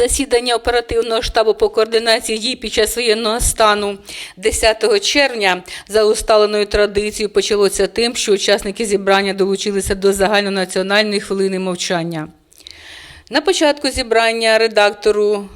Засідання оперативного штабу по координації дій під час воєнного стану 10 червня за усталеною традицією почалося тим, що учасники зібрання долучилися до загальнонаціональної хвилини мовчання. На початку зібрання редактору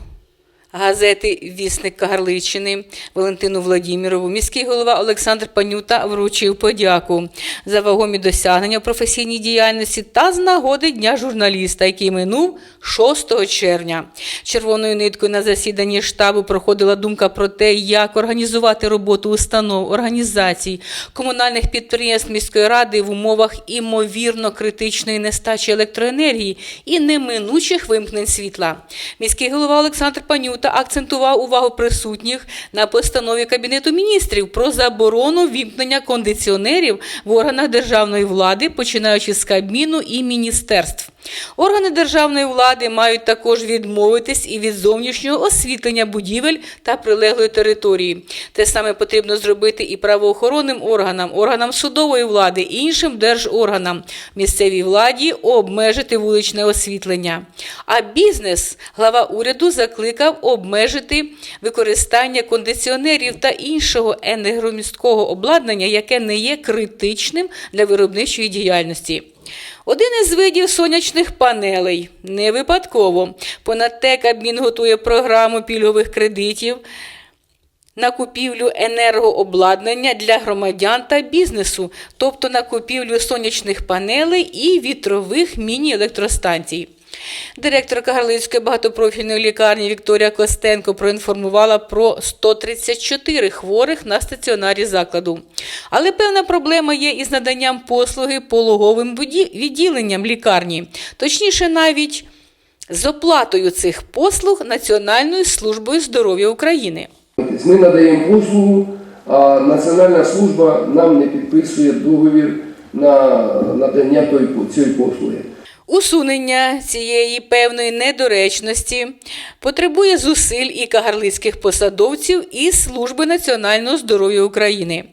газети Вісник Кагарличини Валентину Владімірову міський голова Олександр Панюта вручив подяку за вагомі досягнення у професійній діяльності та з нагоди Дня журналіста, який минув 6 червня. Червоною ниткою на засіданні штабу проходила думка про те, як організувати роботу установ, організацій, комунальних підприємств міської ради в умовах імовірно критичної нестачі електроенергії і неминучих вимкнень світла. Міський голова Олександр Панюта акцентував увагу присутніх на постанові Кабінету міністрів про заборону вімкнення кондиціонерів в органах державної влади, починаючи з Кабміну і міністерств. Органи державної влади мають також відмовитись і від зовнішнього освітлення будівель та прилеглої території. Те саме потрібно зробити і правоохоронним органам, органам судової влади, і іншим держорганам, місцевій владі обмежити вуличне освітлення. А бізнес глава уряду закликав обмежити використання кондиціонерів та іншого енергомісткого обладнання, яке не є критичним для виробничої діяльності. Один із видів сонячних панелей не випадково. Понад те Кабмін готує програму пільгових кредитів на купівлю енергообладнання для громадян та бізнесу, тобто на купівлю сонячних панелей і вітрових міні-електростанцій. Директорка Гарлицької багатопрофільної лікарні Вікторія Костенко проінформувала про 134 хворих на стаціонарі закладу. Але певна проблема є із наданням послуги пологовим відділенням лікарні, точніше, навіть з оплатою цих послуг Національною службою здоров'я України. Ми надаємо послугу, а Національна служба нам не підписує договір на надання цієї послуги. Усунення цієї певної недоречності потребує зусиль і кагарлицьких посадовців і Служби національного здоров'я України.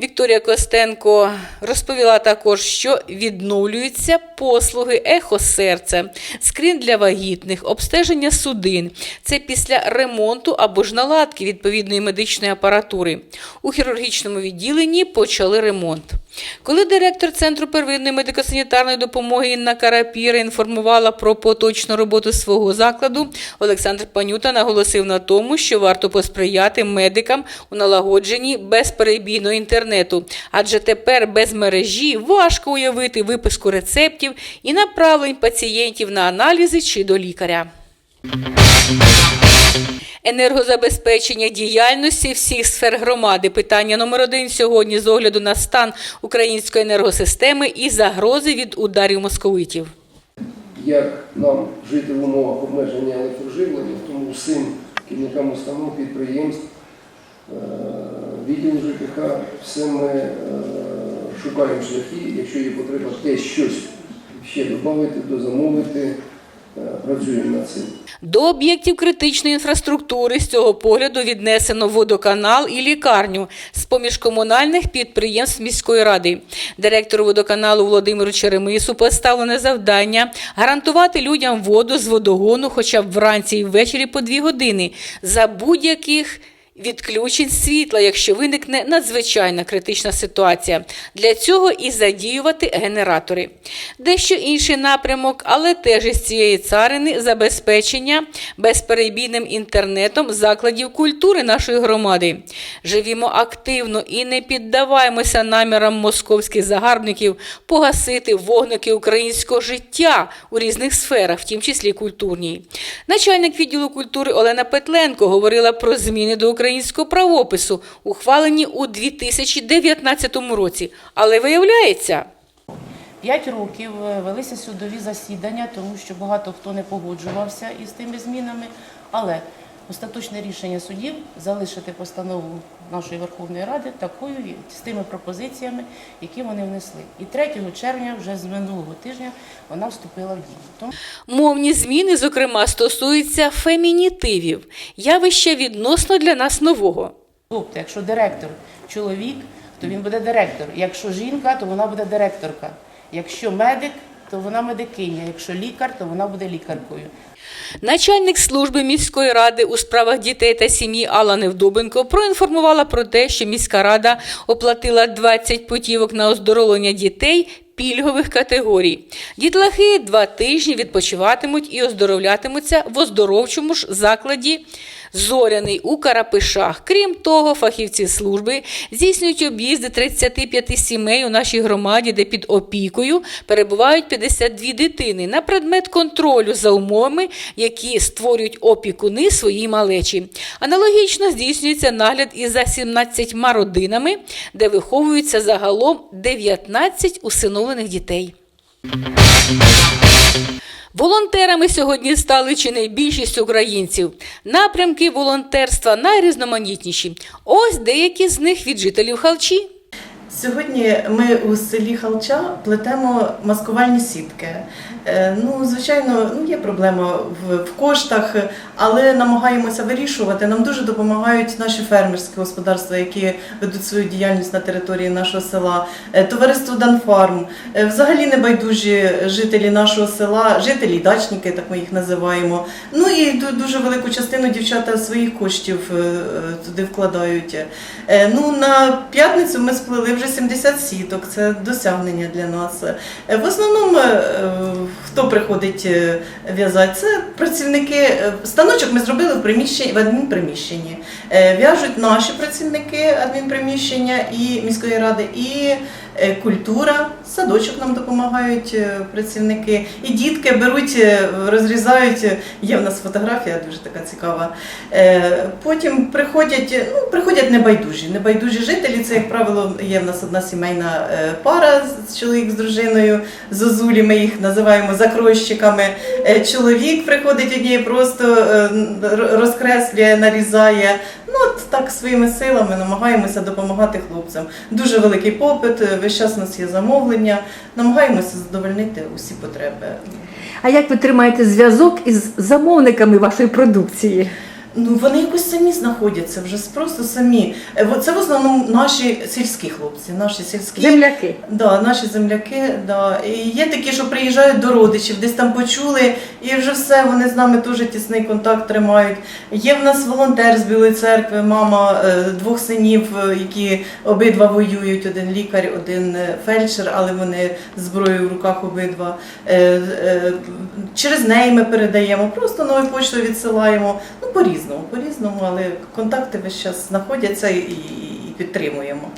Вікторія Костенко розповіла також, що відновлюються послуги ехо серця, скрін для вагітних, обстеження судин. Це після ремонту або ж наладки відповідної медичної апаратури. У хірургічному відділенні почали ремонт. Коли директор Центру первинної медико-санітарної допомоги Інна Карапіра інформувала про поточну роботу свого закладу, Олександр Панюта наголосив на тому, що варто посприяти медикам у налагодженні безперебійного інтернету, адже тепер без мережі важко уявити виписку рецептів і направлень пацієнтів на аналізи чи до лікаря. Енергозабезпечення діяльності всіх сфер громади. Питання номер один сьогодні з огляду на стан української енергосистеми і загрози від ударів московитів. Як нам жити в умовах обмеження електроживлення, тому всім керівникам установ, підприємств, е, відділу ЖКХ, все ми е, шукаємо шляхи, якщо є потреба десь щось ще додати, дозамовити, працюємо над цим. До об'єктів критичної інфраструктури з цього погляду віднесено водоканал і лікарню з поміж комунальних підприємств міської ради. Директору водоканалу Володимиру Черемису поставлене завдання гарантувати людям воду з водогону хоча б вранці і ввечері по дві години за будь-яких відключень світла, якщо виникне надзвичайна критична ситуація. Для цього і задіювати генератори. Дещо інший напрямок, але теж із цієї царини забезпечення безперебійним інтернетом закладів культури нашої громади. Живімо активно і не піддаваємося намірам московських загарбників погасити вогники українського життя у різних сферах, в тім числі культурній. Начальник відділу культури Олена Петленко говорила про зміни до українського правопису, ухвалені у 2019 році. Але виявляється, П'ять років е, велися судові засідання, тому що багато хто не погоджувався із тими змінами. Але остаточне рішення судів залишити постанову нашої Верховної Ради такою з тими пропозиціями, які вони внесли. І 3 червня, вже з минулого тижня, вона вступила в дію. Тому мовні зміни, зокрема, стосуються фемінітивів, явища відносно для нас нового. Тобто, якщо директор чоловік, то він буде директор. Якщо жінка, то вона буде директорка. Якщо медик, то вона медикиня. Якщо лікар, то вона буде лікаркою. Начальник служби міської ради у справах дітей та сім'ї Алла Невдобенко проінформувала про те, що міська рада оплатила 20 путівок на оздоровлення дітей пільгових категорій. Дітлахи два тижні відпочиватимуть і оздоровлятимуться в оздоровчому ж закладі Зоряний у Карапишах. Крім того, фахівці служби здійснюють об'їзди 35 сімей у нашій громаді, де під опікою перебувають 52 дитини на предмет контролю за умовами, які створюють опікуни своїй малечі. Аналогічно здійснюється нагляд і за 17 родинами, де виховуються загалом 19 усиновлених дітей. Волонтерами сьогодні стали чи не більшість українців. Напрямки волонтерства найрізноманітніші. Ось деякі з них від жителів Халчі. Сьогодні ми у селі Халча плетемо маскувальні сітки. Е, Ну, звичайно, ну є проблема в, коштах, але намагаємося вирішувати. Нам дуже допомагають наші фермерські господарства, які ведуть свою діяльність на території нашого села. Е, Товариство Данфарм, Е, взагалі небайдужі жителі нашого села, жителі дачники, так ми їх називаємо. Ну і ду- дуже велику частину дівчата своїх коштів туди вкладають. Ну, на п'ятницю ми сплели вже 70 сіток, це досягнення для нас. Е, В основному, е, хто приходить е, в'язати, це працівники. Станочок ми зробили в приміщенні в адмінприміщенні. В'яжуть наші працівники адмінприміщення і міської ради, і культура, садочок нам допомагають е, працівники. І дітки беруть, е, розрізають. Є в нас фотографія дуже така цікава. Е, Потім приходять, е, ну, приходять небайдужі. Небайдужі жителі. Це, як правило, є в нас одна сімейна е, пара з чоловік з дружиною. Зозулі ми їх називаємо закройщиками. Е, Чоловік приходить однією, просто е, розкреслює, нарізає. Ну, от так своїми силами намагаємося допомагати хлопцям. Дуже великий попит, е, весь час у нас є замовлення. Намагаємося задовольнити усі потреби. А як ви тримаєте зв'язок із замовниками вашої продукції? Ну, вони якось самі знаходяться, вже просто самі. Е, Це в основному наші сільські хлопці, наші сільські Земляки. Да, наші земляки, да. І є такі, що приїжджають до родичів, десь там почули, і вже все, вони з нами дуже тісний контакт тримають. Є в нас волонтер з Білої церкви, мама е, двох синів, е, які обидва воюють, один лікар, один фельдшер, але вони з зброєю в руках обидва. Через неї ми передаємо, просто новою поштою відсилаємо. Ну, по-різному, по-різному, але контакти весь час знаходяться і, підтримуємо.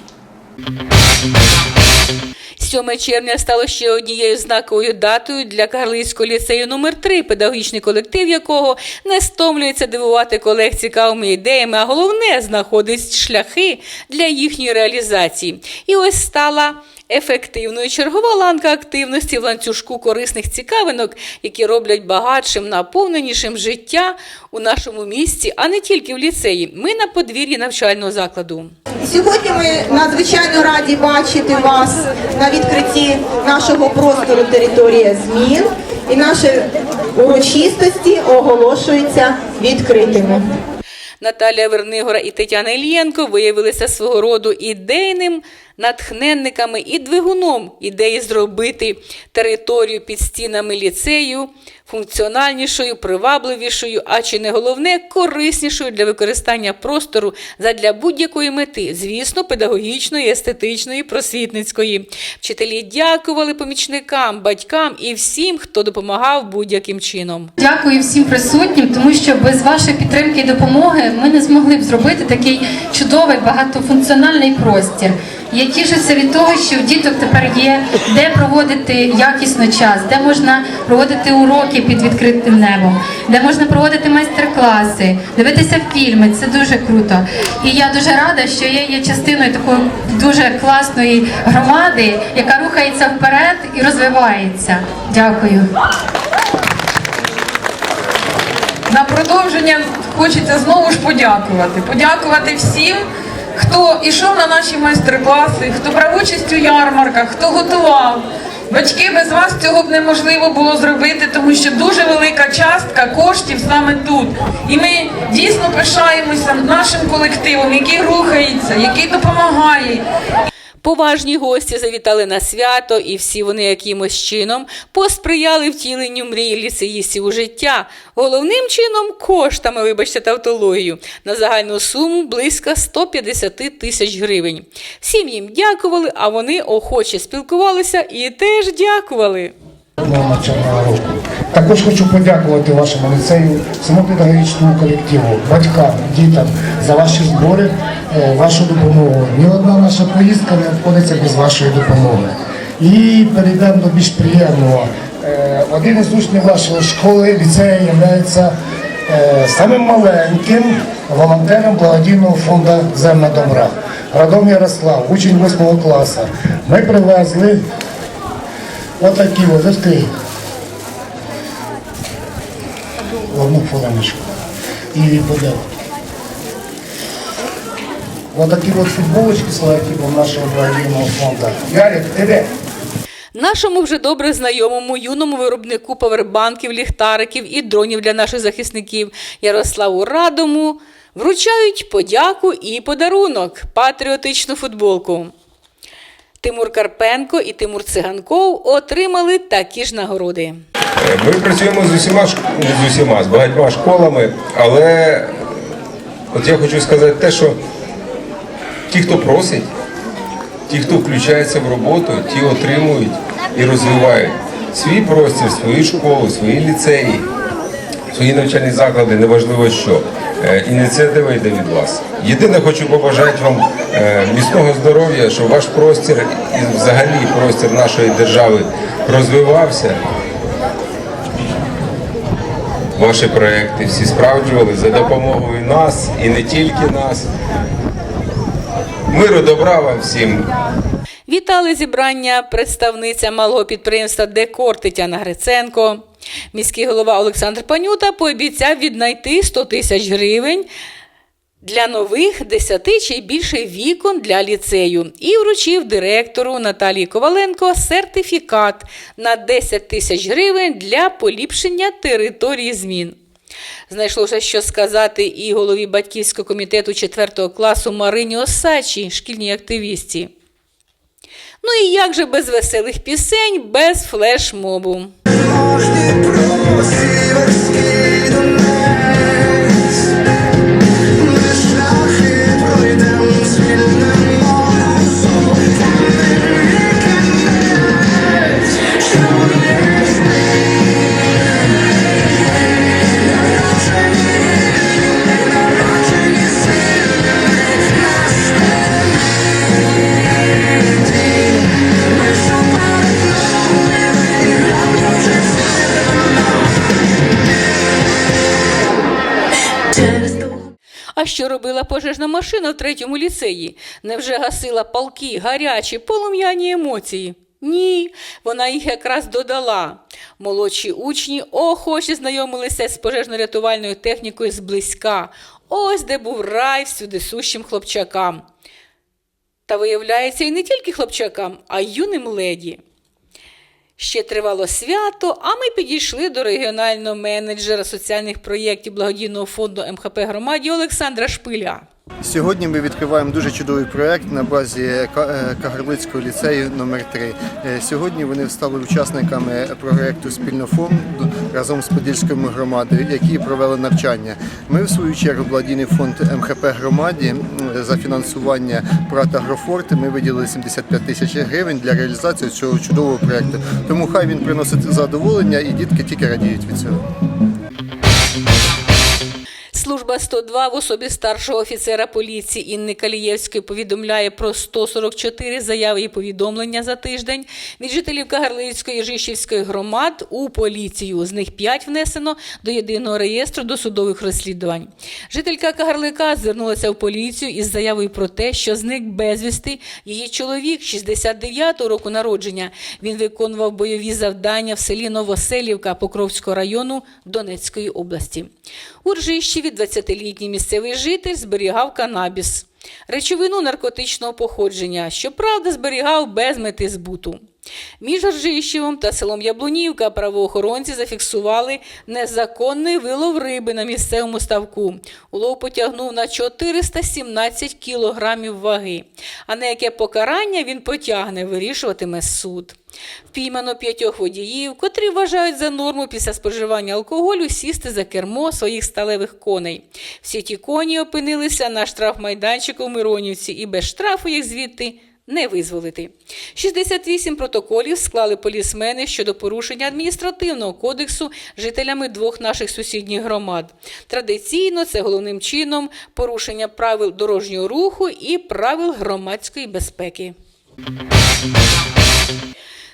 7 червня стало ще однією знаковою датою для Карлицького ліцею номер 3 педагогічний колектив якого не стомлюється дивувати колег цікавими ідеями, а головне знаходить шляхи для їхньої реалізації. І ось стала ефективною чергова ланка активності в ланцюжку корисних цікавинок, які роблять багатшим, наповненішим життя у нашому місті, а не тільки в ліцеї. Ми на подвір'ї навчального закладу. Сьогодні ми надзвичайно раді бачити вас на відкритті нашого простору територія змін, і наші урочистості оголошуються відкритими. Наталія Вернигора і Тетяна Ільєнко виявилися свого роду ідейним натхненниками і двигуном ідеї зробити територію під стінами ліцею функціональнішою, привабливішою, а чи не головне, кориснішою для використання простору задля будь-якої мети, звісно, педагогічної, естетичної, просвітницької. Вчителі дякували помічникам, батькам і всім, хто допомагав будь-яким чином. Дякую всім присутнім, тому що без вашої підтримки і допомоги ми не змогли б зробити такий чудовий багатофункціональний простір. Я тішуся від того, що в діток тепер є де проводити якісно час, де можна проводити уроки під відкритим небом, де можна проводити майстер-класи, дивитися фільми. Це дуже круто. І я дуже рада, що я є частиною такої дуже класної громади, яка рухається вперед і розвивається. Дякую. На продовження хочеться знову ж подякувати. Подякувати всім, хто йшов на наші майстер-класи, хто брав участь у ярмарках, хто готував. Батьки без вас цього б неможливо було зробити, тому що дуже велика частка коштів саме тут. І ми дійсно пишаємося нашим колективом, який рухається, який допомагає. Поважні гості завітали на свято, і всі вони якимось чином посприяли втіленню мрії ліцеїстів у життя. Головним чином коштами, вибачте, тавтологію, на загальну суму близько 150 тисяч гривень. Всім їм дякували, а вони охоче спілкувалися і теж дякували. Року. Також хочу подякувати вашому ліцею, всьому педагогічному колективу, батькам, дітям за ваші збори, е, вашу допомогу. Ні одна наша поїздка не обходиться без вашої допомоги. І перейдемо до більш приємного. Е, Один із учнів вашої школи, ліцею, є самим маленьким волонтером благодійного фонду Земна добра. Радом Ярослав, учень 8 класу. Ми привезли Отакі от, Одну хвилиночку. І буде. Отакі от футболочки з логотипом нашого благодійного фонду. Ярик, ти де? Нашому вже добре знайомому юному виробнику павербанків, ліхтариків і дронів для наших захисників Ярославу Радому вручають подяку і подарунок патріотичну футболку. Тимур Карпенко і Тимур Циганков отримали такі ж нагороди. Ми працюємо з усіма з усіма, з багатьма школами, але от я хочу сказати те, що ті, хто просить, ті, хто включається в роботу, ті отримують і розвивають свій простір, свою школу, свої ліцеї, свої навчальні заклади, неважливо що. Е, Ініціатива йде від вас. Єдине, хочу побажати вам е, міцного здоров'я, щоб ваш простір і взагалі простір нашої держави розвивався, ваші проекти всі справджували за допомогою нас і не тільки нас. Миру, добра вам всім. Вітали зібрання представниця малого підприємства Декор Тетяна Гриценко. Міський голова Олександр Панюта пообіцяв віднайти 100 тисяч гривень для нових 10 чи більше вікон для ліцею і вручив директору Наталії Коваленко сертифікат на 10 тисяч гривень для поліпшення території змін. Знайшлося, що сказати і голові батьківського комітету 4 класу Марині Осачі, шкільній активісті. Ну і як же без веселих пісень, без флешмобу. А що робила пожежна машина в третьому ліцеї? Невже гасила палки, гарячі, полум'яні емоції? Ні, вона їх якраз додала. Молодші учні охоче знайомилися з пожежно-рятувальною технікою зблизька. Ось де був рай всюди сущим хлопчакам. Та виявляється, і не тільки хлопчакам, а й юним леді. Ще тривало свято, а ми підійшли до регіонального менеджера соціальних проєктів благодійного фонду МХП громаді Олександра Шпиля. Сьогодні ми відкриваємо дуже чудовий проект на базі е, Кагарлицького ліцею номер 3 Е, Сьогодні вони стали учасниками проекту спільного фонду разом з Подільською громадою, які провели навчання. Ми, в свою чергу, благодійний фонд МХП громаді за фінансування проекту Агрофорт. Ми виділили 75 тисяч гривень для реалізації цього чудового проекту. Тому хай він приносить задоволення, і дітки тільки радіють від цього. Служба 102 в особі старшого офіцера поліції Інни Калієвської повідомляє про 144 заяви і повідомлення за тиждень від жителів Кагарлицької і Жишівської громад у поліцію. З них 5 внесено до єдиного реєстру досудових розслідувань. Жителька Кагарлика звернулася в поліцію із заявою про те, що зник безвісти її чоловік 69-го року народження. Він виконував бойові завдання в селі Новоселівка Покровського району Донецької області. У Ржищеві 20-літній місцевий житель зберігав канабіс, речовину наркотичного походження, щоправда, зберігав без мети збуту. Між Горжищевом та селом Яблунівка правоохоронці зафіксували незаконний вилов риби на місцевому ставку. Улов потягнув на 417 кілограмів ваги. А на яке покарання він потягне, вирішуватиме суд. Впіймано п'ятьох водіїв, котрі вважають за норму після споживання алкоголю сісти за кермо своїх сталевих коней. Всі ті коні опинилися на штрафмайданчику в Миронівці і без штрафу їх звідти не визволити. 68 протоколів склали полісмени щодо порушення адміністративного кодексу жителями двох наших сусідніх громад. Традиційно це головним чином порушення правил дорожнього руху і правил громадської безпеки.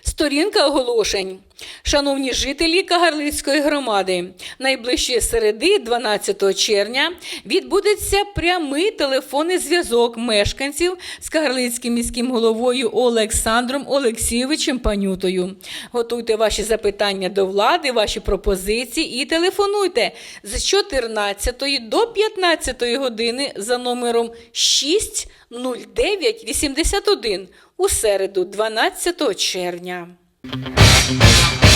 Сторінка оголошень. Шановні жителі Кагарлицької громади, найближчої середи, 12 червня, відбудеться прямий телефонний зв'язок мешканців з Кагарлицьким міським головою Олександром Олексійовичем Панютою. Готуйте ваші запитання до влади, ваші пропозиції і телефонуйте з 14 до 15 години за номером 60981 у середу, 12 червня. Música